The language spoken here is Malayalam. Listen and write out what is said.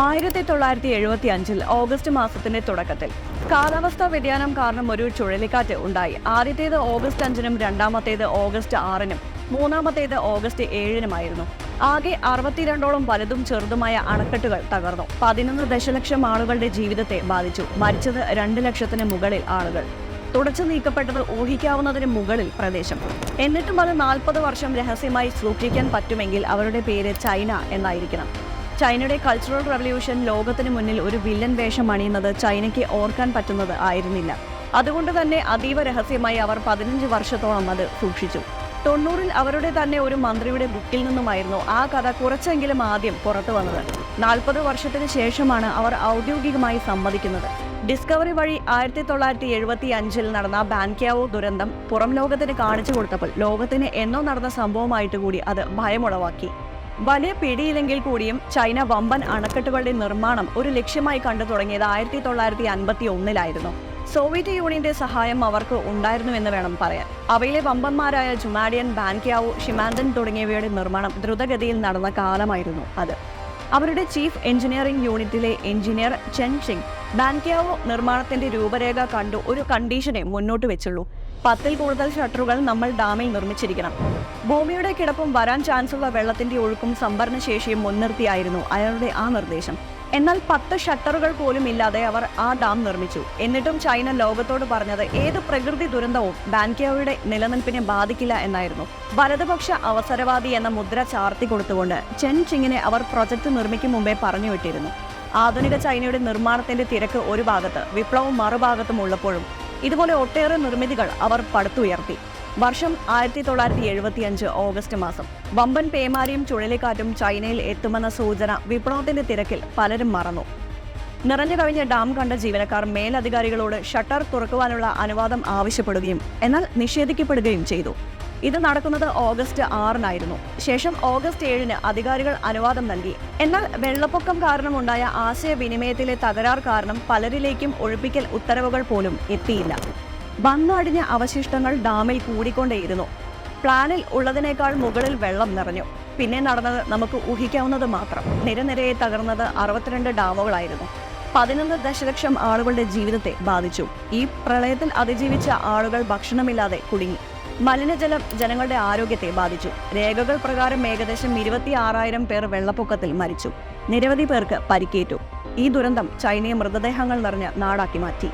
ആയിരത്തി തൊള്ളായിരത്തി എഴുപത്തി അഞ്ചിൽ ഓഗസ്റ്റ് മാസത്തിന്റെ തുടക്കത്തിൽ. കാലാവസ്ഥാ വ്യതിയാനം കാരണം ഒരു ചുഴലിക്കാറ്റ് ഉണ്ടായി. ആദ്യത്തേത് ഓഗസ്റ്റ് അഞ്ചിനും രണ്ടാമത്തേത് ഓഗസ്റ്റ് ആറിനും മൂന്നാമത്തേത് ഓഗസ്റ്റ് ഏഴിനുമായിരുന്നു. ആകെ അറുപത്തിരണ്ടോളം വലുതും ചെറുതുമായ അണക്കെട്ടുകൾ തകർന്നു. പതിനൊന്ന് ദശലക്ഷം ആളുകളുടെ ജീവിതത്തെ ബാധിച്ചു. മരിച്ചത് രണ്ട് ലക്ഷത്തിന് മുകളിൽ ആളുകൾ. തുടച്ചു നീക്കപ്പെട്ടത് ഊഹിക്കാവുന്നതിന് മുകളിൽ പ്രദേശം. എന്നിട്ടും അത് നാൽപ്പത് വർഷം രഹസ്യമായി സൂക്ഷിക്കാൻ പറ്റുമെങ്കിൽ അവരുടെ പേര് ചൈന എന്നായിരിക്കണം. ചൈനയുടെ കൾച്ചറൽ റവല്യൂഷൻ ലോകത്തിന് മുന്നിൽ ഒരു വില്ലൻ വേഷം അണിയുന്നത് ചൈനയ്ക്ക് ഓർക്കാൻ പറ്റുന്നത് ആയിരുന്നില്ല. അതുകൊണ്ട് തന്നെ അതീവ രഹസ്യമായി അവർ പതിനഞ്ച് വർഷത്തോളം അത് സൂക്ഷിച്ചു. തൊണ്ണൂറിൽ അവരുടെ തന്നെ ഒരു മന്ത്രിയുടെ ബുക്കിൽ നിന്നുമായിരുന്നു ആ കഥ കുറച്ചെങ്കിലും ആദ്യം പുറത്തു വന്നത്. നാൽപ്പത് വർഷത്തിന് ശേഷമാണ് അവർ ഔദ്യോഗികമായി സമ്മതിക്കുന്നത്. ഡിസ്കവറി വഴി ആയിരത്തി തൊള്ളായിരത്തി എഴുപത്തി അഞ്ചിൽ നടന്ന ബാൻക്യാവോ ദുരന്തം പുറം ലോകത്തിന് കാണിച്ചു കൊടുത്തപ്പോൾ ലോകത്തിന് എന്നോ നടന്ന സംഭവമായിട്ട് കൂടി അത് ഭയമുളവാക്കി. വലിയ പിടിയില്ലെങ്കിൽ കൂടിയും ചൈന വമ്പൻ അണക്കെട്ടുകളുടെ നിർമ്മാണം ഒരു ലക്ഷ്യമായി കണ്ടു തുടങ്ങിയത് ആയിരത്തി തൊള്ളായിരത്തി അൻപത്തി ഒന്നിലായിരുന്നു. സോവിയറ്റ് യൂണിയന്റെ സഹായം അവർക്ക് ഉണ്ടായിരുന്നുവെന്ന് വേണം പറയാൻ. അവയിലെ വമ്പന്മാരായ ജുമാഡിയൻ ബാൻക്യാവു ഷിമാൻഡൻ തുടങ്ങിയവയുടെ നിർമ്മാണം ദ്രുതഗതിയിൽ നടന്ന കാലമായിരുന്നു അത്. അവരുടെ ചീഫ് എഞ്ചിനീയറിംഗ് യൂണിറ്റിലെ എഞ്ചിനീയർ ചെൻ സിംഗ് ബാൻക്യാവോ നിർമ്മാണത്തിന്റെ രൂപരേഖ കണ്ടു ഒരു കണ്ടീഷനെ മുന്നോട്ട് വെച്ചുള്ളൂ. പത്തിൽ കൂടുതൽ ഷട്ടറുകൾ നമ്മൾ ഡാമിൽ നിർമ്മിച്ചിരിക്കണം. ഭൂമിയുടെ കിടപ്പും വരാൻ ചാൻസുള്ള വെള്ളത്തിന്റെ ഒഴുക്കും സംഭരണ ശേഷിയും മുൻനിർത്തിയായിരുന്നു അയാളുടെ ആ നിർദ്ദേശം. എന്നാൽ പത്ത് ഷട്ടറുകൾ പോലും ഇല്ലാതെ അവർ ആ ഡാം നിർമ്മിച്ചു. എന്നിട്ടും ചൈന ലോകത്തോട് പറഞ്ഞത് ഏത് പ്രകൃതി ദുരന്തവും ബാൻക്യാവോയുടെ നിലനിൽപ്പിനെ ബാധിക്കില്ല എന്നായിരുന്നു. വലതുപക്ഷ അവസരവാദി എന്ന മുദ്ര ചാർത്തി കൊടുത്തുകൊണ്ട് ചെൻ ചിങ്ങിനെ അവർ പ്രൊജക്ട് നിർമ്മിക്കും മുമ്പേ പറഞ്ഞു വിട്ടിരുന്നു ആധുനിക ചൈനയുടെ നിർമ്മാണത്തിന്റെ തിരക്ക് ഒരു ഭാഗത്ത് വിപ്ലവം മറുഭാഗത്തും ഉള്ളപ്പോഴും ഇതുപോലെ ഒട്ടേറെ നിർമ്മിതികൾ അവർ പടുത്തുയർത്തി. വർഷം ആയിരത്തി തൊള്ളായിരത്തി എഴുപത്തി അഞ്ച് ഓഗസ്റ്റ് മാസം വമ്പൻ പേമാരിയും ചുഴലിക്കാറ്റും ചൈനയിൽ എത്തുമെന്ന സൂചന വിപ്ലവത്തിന്റെ തിരക്കിൽ പലരും മറന്നു. നിറഞ്ഞു കവിഞ്ഞ ഡാം കണ്ട ജീവനക്കാർ മേലധികാരികളോട് ഷട്ടർ തുറക്കുവാനുള്ള അനുവാദം ആവശ്യപ്പെടുകയും എന്നാൽ നിഷേധിക്കപ്പെടുകയും ചെയ്തു. ഇത് നടക്കുന്നത് ഓഗസ്റ്റ് ആറിനായിരുന്നു. ശേഷം ഓഗസ്റ്റ് ഏഴിന് അധികാരികൾ അനുവാദം നൽകി. എന്നാൽ വെള്ളപ്പൊക്കം കാരണമുണ്ടായ ആശയവിനിമയത്തിലെ തകരാർ കാരണം പലരിലേക്കും ഒഴിപ്പിക്കൽ ഉത്തരവുകൾ പോലും എത്തിയില്ല. വന്നടിഞ്ഞ അവശിഷ്ടങ്ങൾ ഡാമിൽ കൂടിക്കൊണ്ടേയിരുന്നു. പ്ലാനിൽ ഉള്ളതിനേക്കാൾ മുകളിൽ വെള്ളം നിറഞ്ഞു. പിന്നെ നടന്നത് നമുക്ക് ഊഹിക്കാവുന്നത് മാത്രം. നിരനിരയെ തകർന്നത് അറുപത്തിരണ്ട് ഡാമുകളായിരുന്നു. പതിനൊന്ന് ദശലക്ഷം ആളുകളുടെ ജീവിതത്തെ ബാധിച്ചു. ഈ പ്രളയത്തിൽ അതിജീവിച്ച ആളുകൾ ഭക്ഷണമില്ലാതെ കുടുങ്ങി. മലിനജലം ജനങ്ങളുടെ ആരോഗ്യത്തെ ബാധിച്ചു. രേഖകൾ പ്രകാരം ഏകദേശം ഇരുപത്തി ആറായിരം പേർ വെള്ളപ്പൊക്കത്തിൽ മരിച്ചു. നിരവധി പേർക്ക് പരിക്കേറ്റു. ഈ ദുരന്തം ചൈനയെ മൃതദേഹങ്ങൾ നിറഞ്ഞ നാടാക്കി മാറ്റി.